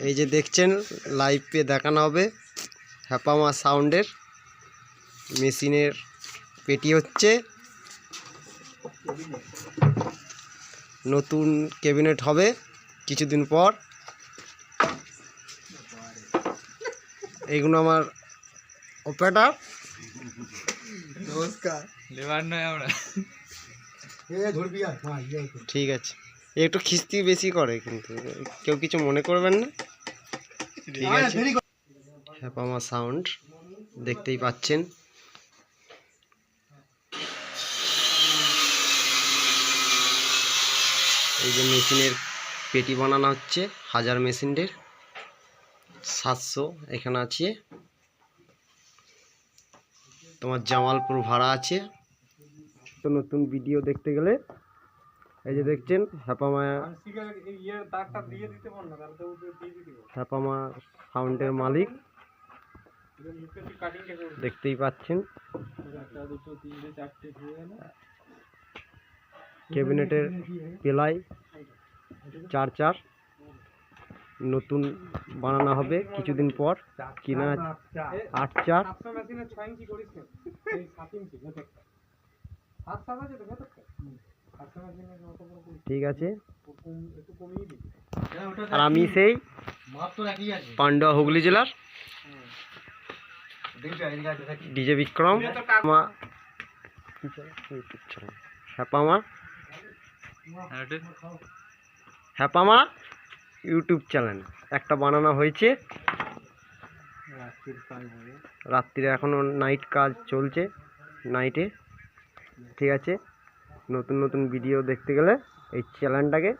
এই যে দেখছেন লাইভে দেখানো হবে হ্যাপামা সাউন্ডের মেশিনের পেটি হচ্ছে। নতুন ক্যাবিনেট হবে কিছুদিন পর। এইগুলো আমার অপারেটার নমস্কার। আমরা। হ্যাঁ ইয়ে। ঠিক আছে। এ একটু খিস্তি বেশি করে কিন্তু কেউ কিছু মনে করবেন না। ঠিক আছে। হ্যাপামা সাউন্ড দেখতেই পাচ্ছেন। এই যে মেশিনের পেটি বানানো হচ্ছে হাজার মেশিনের। সাতশো এখানে আছে। তোমার জামালপুর ভাড়া আছে। তো নতুন ভিডিও দেখতে গেলে এই যে দেখছেন হ্যাপামা হ্যাপামা সাউন্ডের মালিক। দেখতেই পাচ্ছেন। ক্যাবিনেটের পেলাই চার চার নতুন বানানো হবে কিছুদিন পর কিনা আট চার ঠিক আছে। আর আমি সেই পান্ডুয়া হুগলি জেলার। ডিজে বিক্রম মা হ্যাপামা হ্যাপামা ইউটিউব চ্যানেল। একটা বানানো হয়েছে। রাত্রিরে এখনও নাইট কাজ চলছে নাইটে ঠিক আছে। নতুন নতুন ভিডিও দেখতে গেলে এই চ্যানেলটাকে